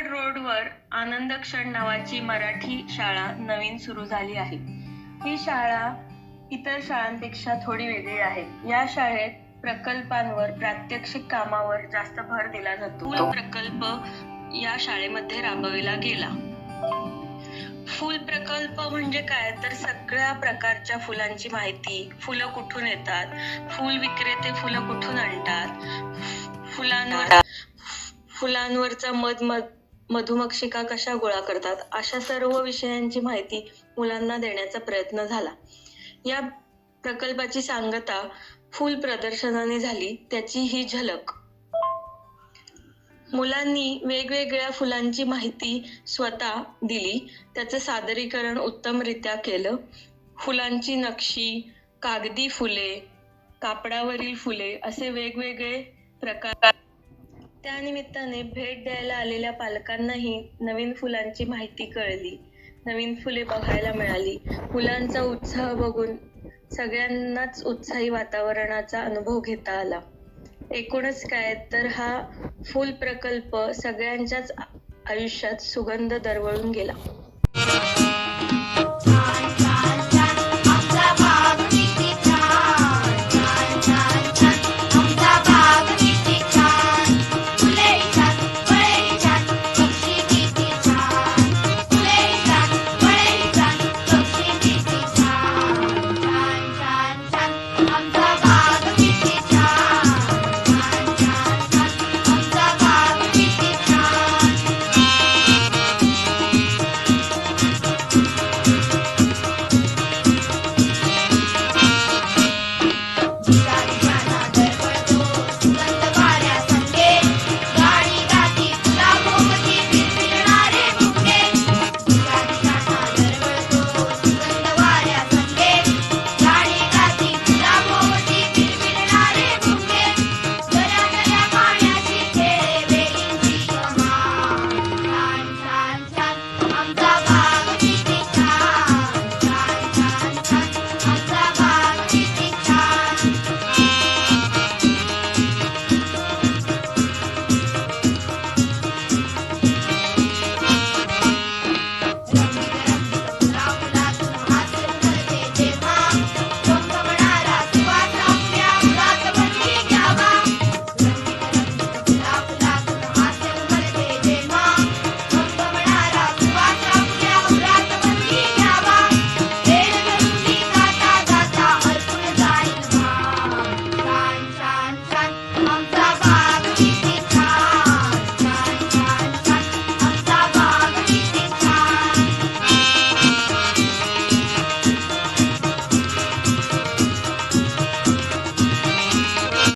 रोडवर आनंद क्षण नावाची मराठी शाळा नवीन सुरू झाली आहे. ही शाळा इतर शाळांपेक्षा थोडी वेगळी आहे. या शाळेत प्रकल्पांवर प्रात्यक्षिक कामावर जास्त भर दिला जातो. प्रकल्प या शाळेमध्ये राबविला गेला. फुल प्रकल्प म्हणजे काय? तर सगळ्या प्रकारच्या फुलांची माहिती. फुलं कुठून येतात? फुल विक्रेते फुलं कुठून आणतात? फुलांवर फुलांवरचा मध मध मधुमक्षिका कशा गोळा करतात? अशा सर्व विषयांची माहिती मुलांना देण्याचा प्रयत्न झाला. या प्रकल्पाची सांगता फूल प्रदर्शनाने झाली. त्याची ही झलक. मुलांनी वेगवेगळ्या फुलांची माहिती स्वतः दिली. त्याचं सादरीकरण उत्तमरित्या केलं. फुलांची नक्षी कागदी फुले कापडावरील फुले असे वेगवेगळे प्रकार त्यानिमित्ताने भेट द्यायला आलेल्या पालकांनाही नवीन फुलांची माहिती कळली. नवीन फुले बघायला मिळाली. मुलांचा उत्साह बघून सगळ्यांनाच उत्साही वातावरणाचा अनुभव घेता आला. एकूणच काय तर हा फुल प्रकल्प सगळ्यांच्याच आयुष्यात सुगंध दरवळून गेला.